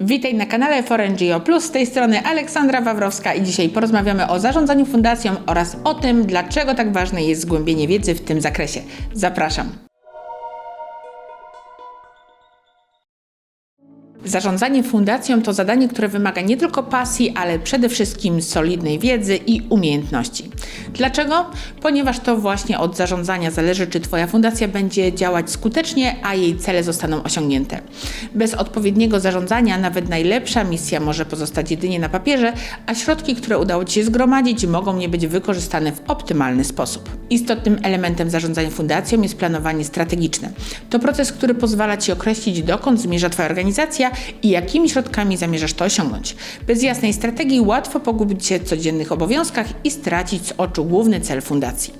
Witaj na kanale ForNGO Plus, z tej strony Aleksandra Wawrowska i dzisiaj porozmawiamy o zarządzaniu fundacją oraz o tym, dlaczego tak ważne jest zgłębienie wiedzy w tym zakresie. Zapraszam. Zarządzanie fundacją to zadanie, które wymaga nie tylko pasji, ale przede wszystkim solidnej wiedzy i umiejętności. Dlaczego? Ponieważ to właśnie od zarządzania zależy, czy Twoja fundacja będzie działać skutecznie, a jej cele zostaną osiągnięte. Bez odpowiedniego zarządzania nawet najlepsza misja może pozostać jedynie na papierze, a środki, które udało Ci się zgromadzić, mogą nie być wykorzystane w optymalny sposób. Istotnym elementem zarządzania fundacją jest planowanie strategiczne. To proces, który pozwala Ci określić, dokąd zmierza Twoja organizacja i jakimi środkami zamierzasz to osiągnąć. Bez jasnej strategii łatwo pogubić się w codziennych obowiązkach i stracić z oczu główny cel fundacji.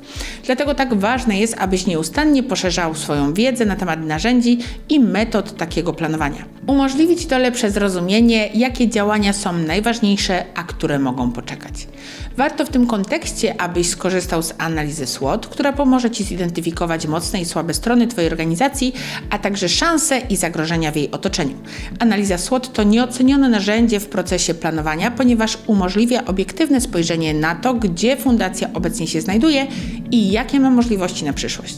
Dlatego tak ważne jest, abyś nieustannie poszerzał swoją wiedzę na temat narzędzi i metod takiego planowania. Umożliwić to lepsze zrozumienie, jakie działania są najważniejsze, a które mogą poczekać. Warto w tym kontekście, abyś skorzystał z analizy SWOT, która pomoże Ci zidentyfikować mocne i słabe strony Twojej organizacji, a także szanse i zagrożenia w jej otoczeniu. Analiza SWOT to nieocenione narzędzie w procesie planowania, ponieważ umożliwia obiektywne spojrzenie na to, gdzie fundacja obecnie się znajduje i jakie ma możliwości na przyszłość.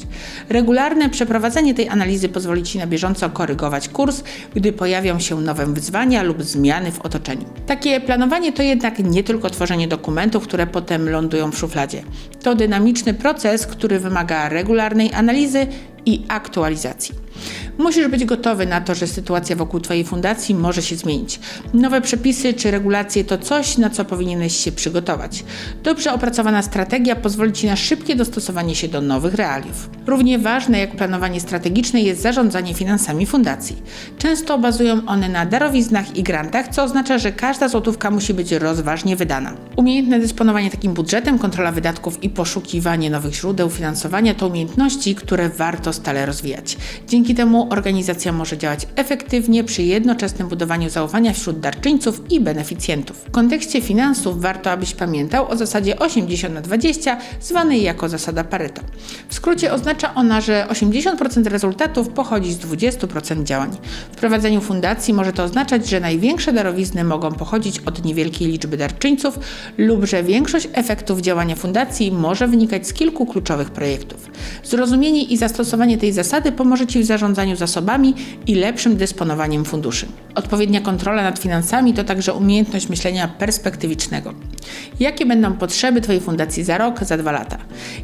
Regularne przeprowadzenie tej analizy pozwoli Ci na bieżąco korygować kurs, gdy pojawią się nowe wyzwania lub zmiany w otoczeniu. Takie planowanie to jednak nie tylko tworzenie dokumentów, które potem lądują w szufladzie. To dynamiczny proces, który wymaga regularnej analizy i aktualizacji. Musisz być gotowy na to, że sytuacja wokół Twojej fundacji może się zmienić. Nowe przepisy czy regulacje to coś, na co powinieneś się przygotować. Dobrze opracowana strategia pozwoli Ci na szybkie dostosowanie się do nowych realiów. Równie ważne jak planowanie strategiczne jest zarządzanie finansami fundacji. Często bazują one na darowiznach i grantach, co oznacza, że każda złotówka musi być rozważnie wydana. Umiejętne dysponowanie takim budżetem, kontrola wydatków i poszukiwanie nowych źródeł finansowania to umiejętności, które warto stale rozwijać. Dzięki temu organizacja może działać efektywnie przy jednoczesnym budowaniu zaufania wśród darczyńców i beneficjentów. W kontekście finansów warto, abyś pamiętał o zasadzie 80 na 20, zwanej jako zasada Pareto. W skrócie oznacza ona, że 80% rezultatów pochodzi z 20% działań. W prowadzeniu fundacji może to oznaczać, że największe darowizny mogą pochodzić od niewielkiej liczby darczyńców lub że większość efektów działania fundacji może wynikać z kilku kluczowych projektów. Zrozumienie i zastosowanie tej zasady pomoże Ci w zarządzaniu zasobami i lepszym dysponowaniem funduszy. Odpowiednia kontrola nad finansami to także umiejętność myślenia perspektywicznego. Jakie będą potrzeby Twojej fundacji za rok, za dwa lata?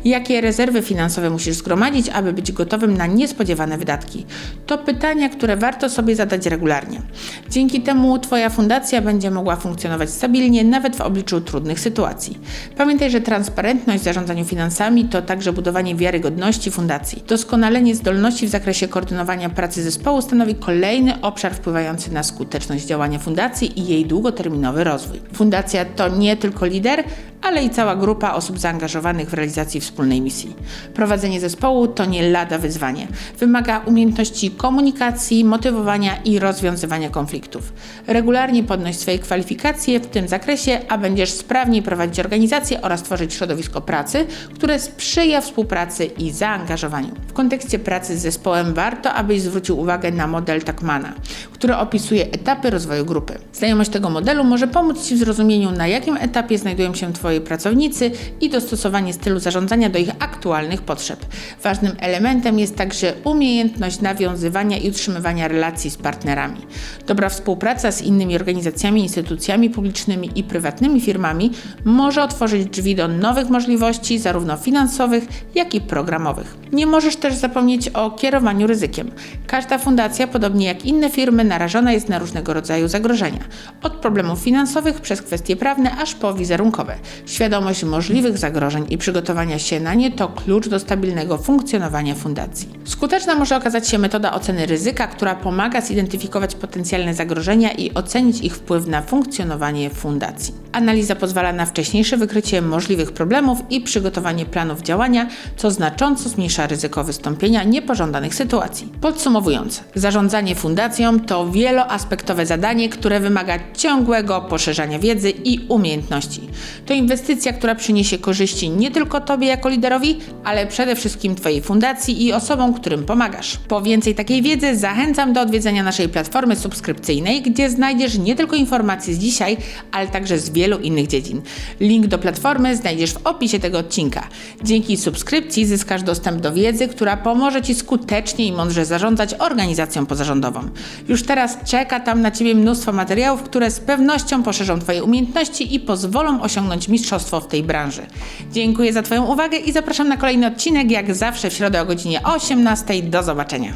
Jakie rezerwy finansowe musisz zgromadzić, aby być gotowym na niespodziewane wydatki? To pytania, które warto sobie zadać regularnie. Dzięki temu Twoja fundacja będzie mogła funkcjonować stabilnie, nawet w obliczu trudnych sytuacji. Pamiętaj, że transparentność w zarządzaniu finansami to także budowanie wiarygodności fundacji. Doskonalenie zdolności w zakresie koordynowania pracy zespołu stanowi kolejny obszar wpływający na skuteczność działania fundacji i jej długoterminowy rozwój. Fundacja to nie tylko lider, ale i cała grupa osób zaangażowanych w realizacji wspólnej misji. Prowadzenie zespołu to nie lada wyzwanie. Wymaga umiejętności komunikacji, motywowania i rozwiązywania konfliktów. Regularnie podnoś swoje kwalifikacje w tym zakresie, a będziesz sprawniej prowadzić organizację oraz tworzyć środowisko pracy, które sprzyja współpracy i zaangażowaniu. W kontekście pracy z zespołem warto, abyś zwrócił uwagę na model Takmana, który opisuje etapy rozwoju grupy. Znajomość tego modelu może pomóc Ci w zrozumieniu, na jakim etapie znajdują się Twoi pracownicy i dostosowanie stylu zarządzania do ich aktualnych potrzeb. Ważnym elementem jest także umiejętność nawiązywania i utrzymywania relacji z partnerami. Dobra współpraca z innymi organizacjami, instytucjami publicznymi i prywatnymi firmami może otworzyć drzwi do nowych możliwości, zarówno finansowych, jak i programowych. Nie możesz też zapomnieć o kierowaniu ryzykiem. Każda fundacja, podobnie jak inne firmy, narażona jest na różnego rodzaju zagrożenia. Od problemów finansowych przez kwestie prawne, aż po wizerunkowe. Świadomość możliwych zagrożeń i przygotowania się na nie to klucz do stabilnego funkcjonowania fundacji. Skuteczna może okazać się metoda oceny ryzyka, która pomaga zidentyfikować potencjalne zagrożenia i ocenić ich wpływ na funkcjonowanie fundacji. Analiza pozwala na wcześniejsze wykrycie możliwych problemów i przygotowanie planów działania, co znacząco zmniejsza ryzyko wystąpienia niepożądanych sytuacji. Podsumowując, zarządzanie fundacją to wieloaspektowe zadanie, które wymaga ciągłego poszerzania wiedzy i umiejętności. To inwestycja, która przyniesie korzyści nie tylko Tobie jako liderowi, ale przede wszystkim Twojej fundacji i osobom, którym pomagasz. Po więcej takiej wiedzy zachęcam do odwiedzenia naszej platformy subskrypcyjnej, gdzie znajdziesz nie tylko informacje z dzisiaj, ale także z wielu innych dziedzin. Link do platformy znajdziesz w opisie tego odcinka. Dzięki subskrypcji zyskasz dostęp do wiedzy, która pomoże Ci skutecznie i mądrze zarządzać organizacją pozarządową. Już teraz czeka tam na Ciebie mnóstwo materiałów, które z pewnością poszerzą Twoje umiejętności i pozwolą osiągnąć mistrzostwo w tej branży. Dziękuję za Twoją uwagę i zapraszam na kolejny odcinek, jak zawsze w środę o godzinie 18. Do zobaczenia.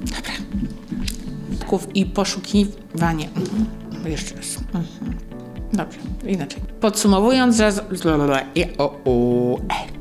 Dobra. I poszukiwanie. Mhm. Jeszcze raz. Mhm. Dobrze, inaczej. Podsumowując, że... E.